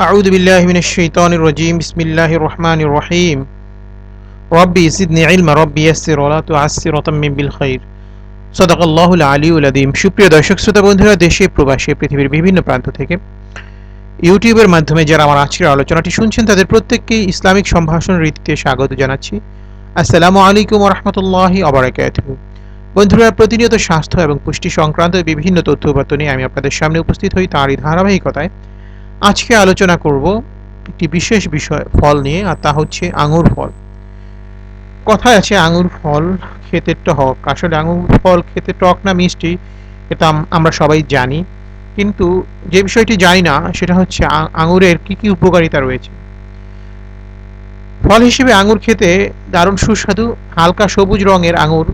أعوذ بالله من الشيطان الرجيم بسم الله الرحمن الرحيم ربي زدني علما ربي يسر ولا تعسر وتمم بالخير صدق الله العلي العظيم সুপ্রিয় দর্শক শ্রোতা বন্ধুরা দেশে প্রবাসে পৃথিবীর বিভিন্ন প্রান্ত থেকে ইউটিউবের মাধ্যমে যারা আমার আজকের আলোচনাটি শুনছেন তাদের প্রত্যেককেই ইসলামিক সম্ভাষণ রীতিতে স্বাগত জানাচ্ছি আসসালামু আলাইকুম রহমতুল্লাহি অবরাকাতুহু বন্ধুরা প্রতিনিয়ত স্বাস্থ্য এবং পুষ্টি সংক্রান্ত বিভিন্ন তথ্যপত্র নিয়ে আমি আপনাদের সামনে উপস্থিত হই তাঁরই ধারাবাহিকতায় আজকে আলোচনা করব একটি বিশেষ বিষয়, ফল নিয়ে, আর তা হচ্ছে আঙুর ফল। কথায় আছে আঙুর ফল খেতে টক। আসলে আঙুর ফল খেতে টক না মিষ্টি, এটা আম- আমরা সবাই জানি। কিন্তু যে বিষয়টি জানি না, সেটা হচ্ছে আঙুরের কি কি উপকারিতা রয়েছে। ফল হিসেবে আঙুর খেতে দারুণ সুস্বাদু হালকা সবুজ রঙের আঙুর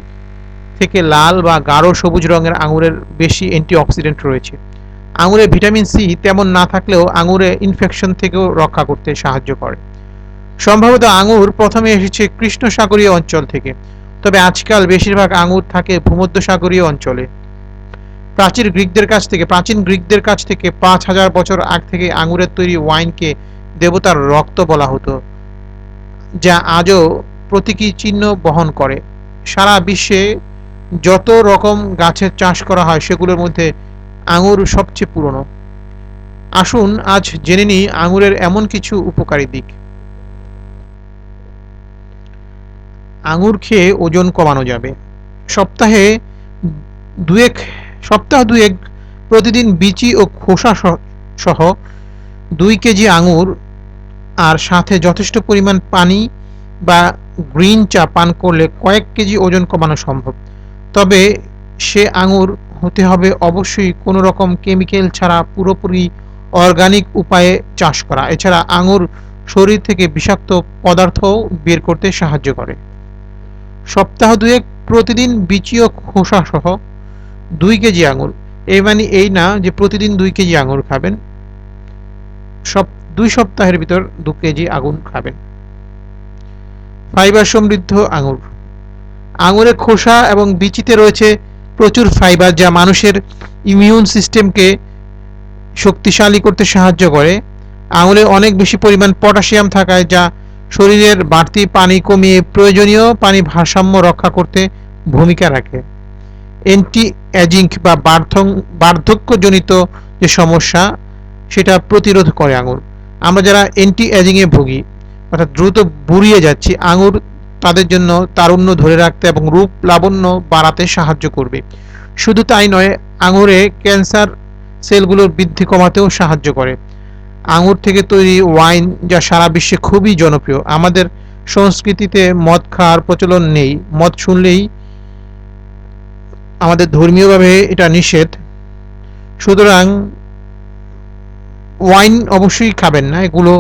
থেকে লাল বা গাঢ় সবুজ রঙের আঙুরের বেশি অ্যান্টিঅক্সিডেন্ট রয়েছে। আঙুরে ভিটামিন সি তেমন না থাকলেও আঙুরে ইনফেকশন থেকেও রক্ষা করতে সাহায্য করে। সম্ভবত আঙুর প্রথমে এসেছে কৃষ্ণসাগরীয় অঞ্চল থেকে, তবে আজকাল বেশিরভাগ আঙুর থাকে ভূমধ্যসাগরীয় অঞ্চলে। প্রাচীন গ্রিকদের কাছ থেকে, প্রাচীন গ্রিকদের কাছ থেকে পাঁচ হাজার বছর আগ থেকে আঙুরের তৈরি ওয়াইনকে দেবতার রক্ত বলা হতো, যা আজও প্রতীকী চিহ্ন বহন করে। সারা বিশ্বে যত রকম গাছের চাষ করা হয়, সেগুলোর মধ্যে আঙুর সবচেয়ে পুরনো। আসুন, আজ জেনে নিই আঙুরের এমন কিছু উপকারী দিক। আঙুর খেয়ে ওজন কমানো যাবে। সপ্তাহে দুয়েক, সপ্তাহ দুয়েক প্রতিদিন বিচি ও খোসা সহ- দুই কেজি আঙুর আর সাথে যথেষ্ট পরিমাণ পানি বা গ্রিন চা পান করলে কয়েক কেজি ওজন কমানো সম্ভব। তবে সে আঙুর হতে হবে, অবশ্যই কোনো রকম কেমিক্যাল ছাড়া পুরোপুরি অর্গানিক উপায়ে চাষ করা। এছাড়া আঙুর শরীর থেকে বিষাক্ত পদার্থও বের করতে সাহায্য করে। সপ্তাহ দুয়েক প্রতিদিন বিচি ও খোসা সহ দুই কেজি আঙুর। এই মানে এই না যে প্রতিদিন দুই কেজি আঙুর খাবেন। সব দুই সপ্তাহের ভিতর দু কেজি আগুন খাবেন। ফাইবার সমৃদ্ধ আঙুর। আঙুরের খোসা এবং বিচিতে রয়েছে প্রচুর ফাইবার যা মানুষের ইমিউন সিস্টেমকে শক্তিশালী করতে সাহায্য করে। আঙুলে অনেক বেশি পরিমাণ পটাশিয়াম থাকায় যা শরীরের বাড়তি পানি কমিয়ে প্রয়োজনীয় পানি ভারসাম্য রক্ষা করতে ভূমিকা রাখে। অ্যান্টি অ্যাজিং বা বার্ধং- বার্ধক্যজনিত যে সমস্যা, সেটা প্রতিরোধ করে আঙুর আমরা যারা অ্যান্টি অ্যাজিংয়ে ভুগি, অর্থাৎ দ্রুত বুড়িয়ে যাচ্ছি, আঙুর তাদের জন্য তারুণ্য ধরে রাখতে এবং রূপ লাবণ্য বাড়াতে সাহায্য করবে। শুধু তাই নয়, আঙুরে ক্যান্সার সেলগুলোর বৃদ্ধি কমাতেও সাহায্য করে। আঙুর থেকে তৈরি ওয়াইন যা সারা বিশ্বে খুবই জনপ্রিয়। আমাদের সংস্কৃতিতে মদ খাওয়ার প্রচলন নেই। মদ শুনলেই আমাদের ধর্মীয়ভাবে এটা নিষেধ। সুতরাং ওয়াইন অবশ্যই খাবেন না। এগুলো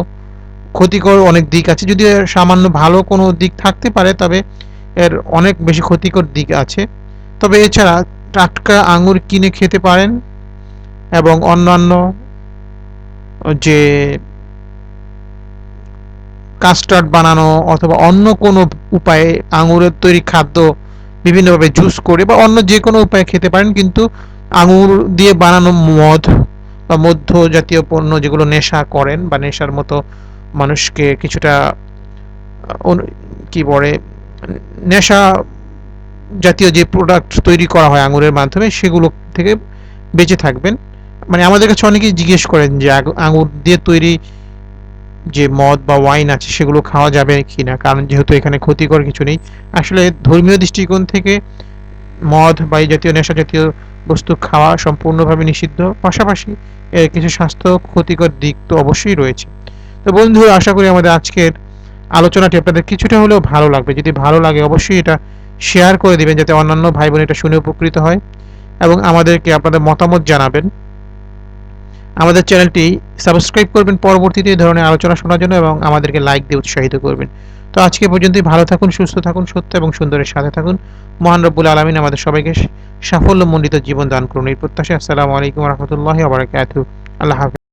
ক্ষতিকর অনেক দিক আছে। যদি সামান্য ভালো কোনো দিক থাকতে পারে, তবে এর অনেক বেশি ক্ষতিকর দিক আছে। তবে এছাড়া টাটকা আঙুর কিনে খেতে পারেন এবং অন্যান্য যে কাস্টার্ড বানানো অথবা অন্য কোনো উপায়ে আঙুরের তৈরি খাদ্য বিভিন্নভাবে জুস করে বা অন্য যে কোনো উপায়ে খেতে পারেন, কিন্তু আঙুর দিয়ে বানানো মদ বা মধ্য জাতীয় পণ্য যেগুলো নেশা করেন বা নেশার মতো মানুষকে কিছুটা কি বলে, নেশা জাতীয় যে প্রোডাক্ট তৈরি করা হয় আঙুরের মাধ্যমে, সেগুলো থেকে বেঁচে থাকবেন। মানে আমাদের কাছে অনেকেই জিজ্ঞেস করেন যে আঙুর দিয়ে তৈরি যে মদ বা ওয়াইন আছে, সেগুলো খাওয়া যাবে কি না কারণ যেহেতু এখানে ক্ষতিকর কিছু নেই। আসলে ধর্মীয় দৃষ্টিকোণ থেকে মদ বা এই জাতীয় নেশা জাতীয় বস্তু খাওয়া সম্পূর্ণভাবে নিষিদ্ধ। পাশাপাশি এর কিছু স্বাস্থ্য ক্ষতিকর দিক তো অবশ্যই রয়েছে। তো বন্ধুরা, আশা করি আমাদের আজকের আলোচনাটি আপনাদের কিছুটা হলেও ভালো লাগবে। যদি ভালো লাগে, অবশ্যই এটা শেয়ার করে দিবেন যাতে অন্যান্য ভাই বোন এটা শুনে উপকৃত হয় এবং আমাদেরকে আপনাদের মতামত জানাবেন। আমাদের চ্যানেলটি সাবস্ক্রাইব করবেন পরবর্তীতে এই ধরনের আলোচনা শোনার জন্য এবং আমাদেরকে লাইক দিয়ে উৎসাহিত করবেন। তো আজকে পর্যন্তই, ভালো থাকুন, সুস্থ থাকুন, সত্য এবং সুন্দরের সাথে থাকুন। মহান রব্বুল আলমিন আমাদের সবাইকে সাফল্যমণ্ডিত জীবন দান করুন। এই প্রত্যাশা আসসালামু আলাইকুম রহমতুল্লাহ আবরাকাতু আল্লাহ হাফেজ।